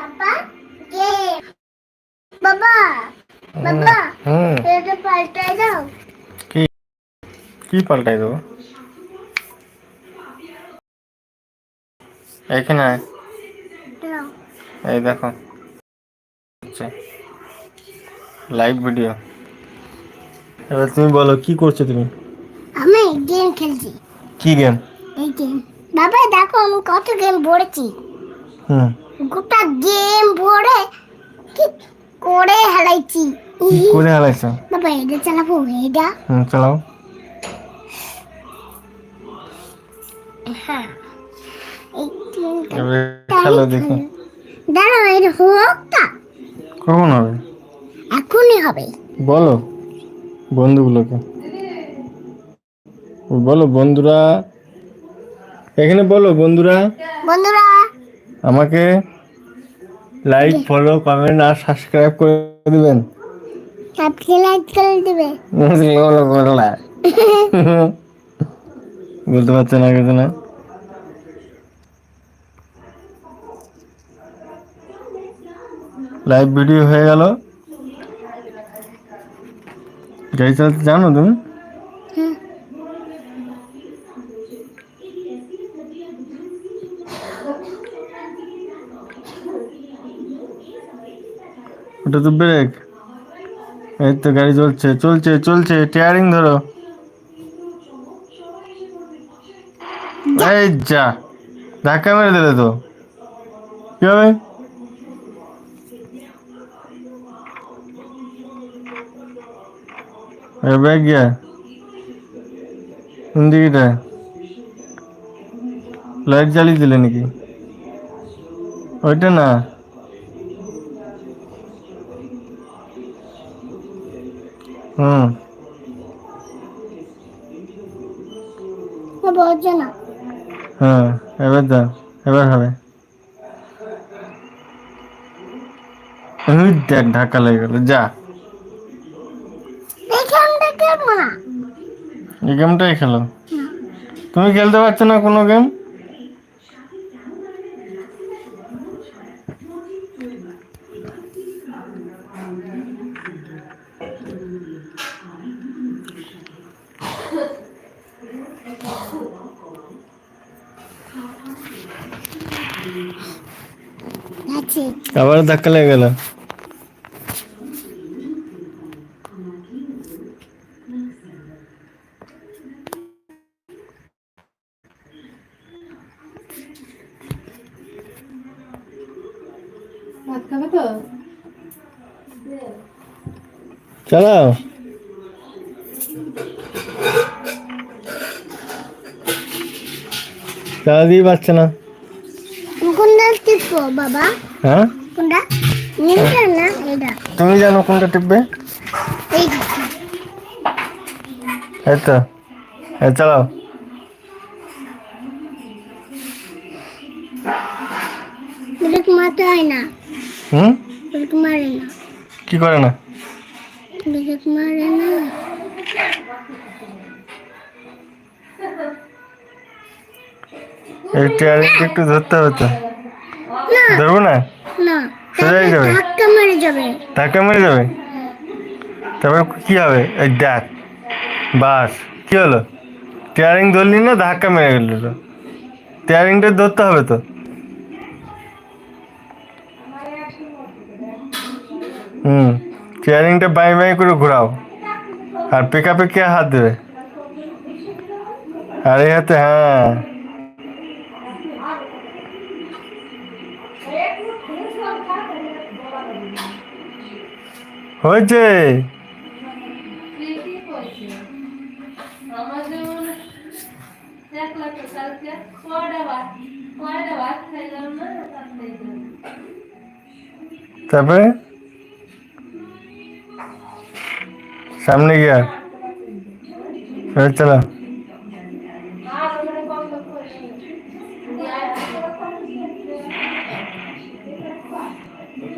বাবা কে বাবা বাবা হুম এটা পাল্টাই দাও কি কি পাল্টাই দেবো এখানে আয়। দাও এই দেখো লাইভ ভিডিও এবার তুমি বলো কি করছ তুমি আমি গেম খেলছি কি গেম এই গেম বাবা দেখো আমি কত গেম ভরেছি হুম গোটা গেম ভরে কি করে হারাইছি? করে হারাইছো? বাবা এটা চালাবো এটা? হুম চালাও। হ্যাঁ। খেলো দেখি। দাঁড়াও এটা হোক তা কখন হবে? এখনই হবে। বলো বন্ধুগুলোকে। বলো বন্ধুরা। এখানে বলো বন্ধুরা। বন্ধুরা। আমাকে লাইক ফলো কমেন্ট আর সাবস্ক্রাইব করে দিবেন। আপনি লাইক করে দেবে। বলো, বলো না। বলতে পারছে না কিছু না? লাইভ ভিডিও হয়ে গেল। গাড়ি চালাতে জানো তুমি? ওটা তো ব্রেক এই তো গাড়ি চলছে চলছে চলছে টিয়ারিং ধরো। এই যা, ধাক্কা মেরে দিলে তো। কি হবে? ব্যাগ গিয়া, কোন দিকেটা? লাইট জ্বালিয়ে দিলে নাকি? ওইটা না। হুম। হ্যাঁ এবার এবার হবে। দেখ ধাক্কা লেগে গেল যা। এই গেমটাই খেলো। তুমি খেলতে পারছ না কোনো গেম? আছে। আবার ধাক্কা লেগে গেল। চালাও চালা। দিয়ে পাচ্ছে না। কোনটা টিপবো বাবা? হ্যাঁ? তুমি জানো কোনটা টিপবে? এই এই তো। এই চালাও। ব্রেক মারতে হয় না। হুম? ব্রেক মারে না। কি করে না? ব্রেক মারে না। এই টিয়ারিংটা একটু ধরতে হবে তো। ধরবো না? যাবে। ধাক্কা মেরে যাবে। ধাক্কা মেরে যাবে? তারপর কি হবে? এই দেখ বাস কি হলো? টিয়ারিং ধরলি না ধাক্কা মেরে গেল টিয়ারিংটা ধরতে হবে তো? হুম টিয়ারিংটা বাই বাই করে ঘোরাও। আর পেকা কে হাত দেবে? আর এই হাতে হ্যাঁ। থেকে তারপরে? সামনে গিয়া। এবার চলো।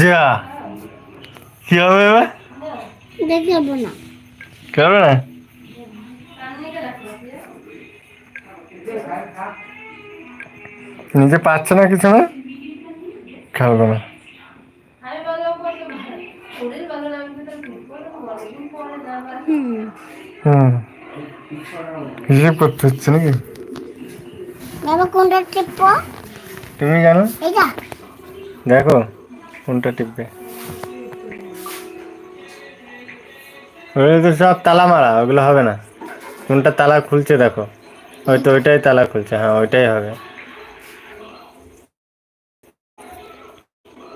যা। কি হবে এবার? দেখাবো না। কি না? নিজে পাচ্ছে না কিছু না? খেলবে না। হুম। হিসেব করতে হচ্ছে নাকি? কোনটা টিপবো? তুমি জানো? দেখো কোনটা টিপবে? ওগুলো তো সব তালা মারা ওগুলো হবে না। কোনটা তালা খুলছে দেখো। হয়তো ওইটাই তালা খুলছে হ্যাঁ ওইটাই হবে।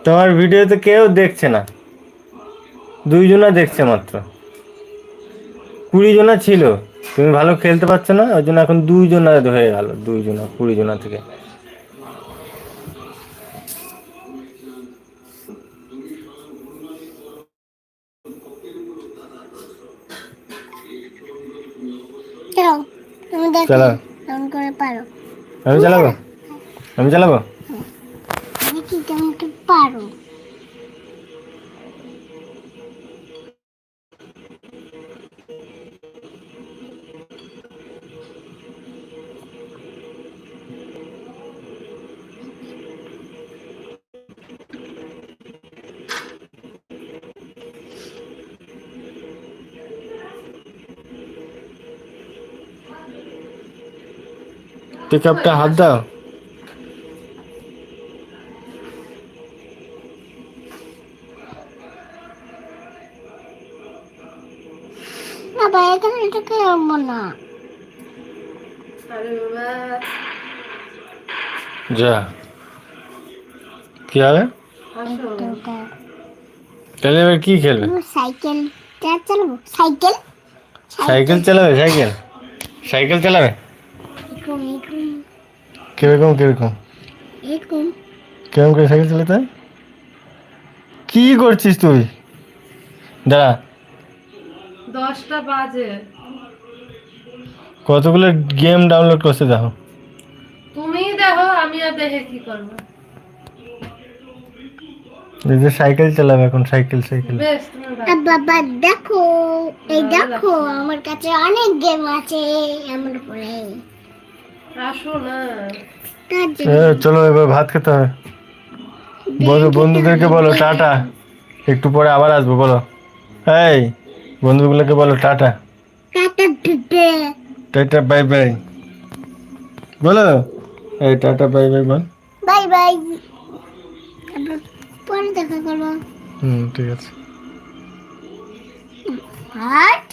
তোমার ভিডিওতে কেউ দেখছে না। দুইজনা দেখছে মাত্র। কুড়ি জনা ছিল। তুমি ভালো খেলতে পারছ না ওই জন্য এখন দুইজনা হয়ে গেল দুইজনা কুড়ি জনা থেকে। চালাও। আমি চালাবো আমি চালাবো পিক আপটা হাত দাও। বাবা এখানে এটা কেমন না। যা। কি হবে তাহলে এবার কি খেলবে? সাইকেলটা চালাবো সাইকেল। সাইকেল চালাবে সাইকেল। সাইকেল চালাবে? এরকম এরকম? কীরকম কীরকম? এরকম। কীরকম করে সাইকেল চালাতে? কি করছিস তুই? দাঁড়া। দশটা বাজে। কতগুলো গেম ডাউনলোড করছে দেখো। তুমি দেখো আমি আর দেখে কি করব। এই যে সাইকেল চালাবে এখন সাইকেল সাইকেল। বাবা দেখো এই দেখো আমার কাছে অনেক গেম আছে আমার উপরে চলো এবার ভাত খেতে হবে। বলো বন্ধুদেরকে বলো টাটা। একটু পরে আবার আসব বলো। এই বন্ধুগুলোকে বলো টাটা। Tata bye bye. বলো। এই টাটা বাই বাই বল। Bye bye. পরে দেখা করব। হুম ঠিক আছে। আর?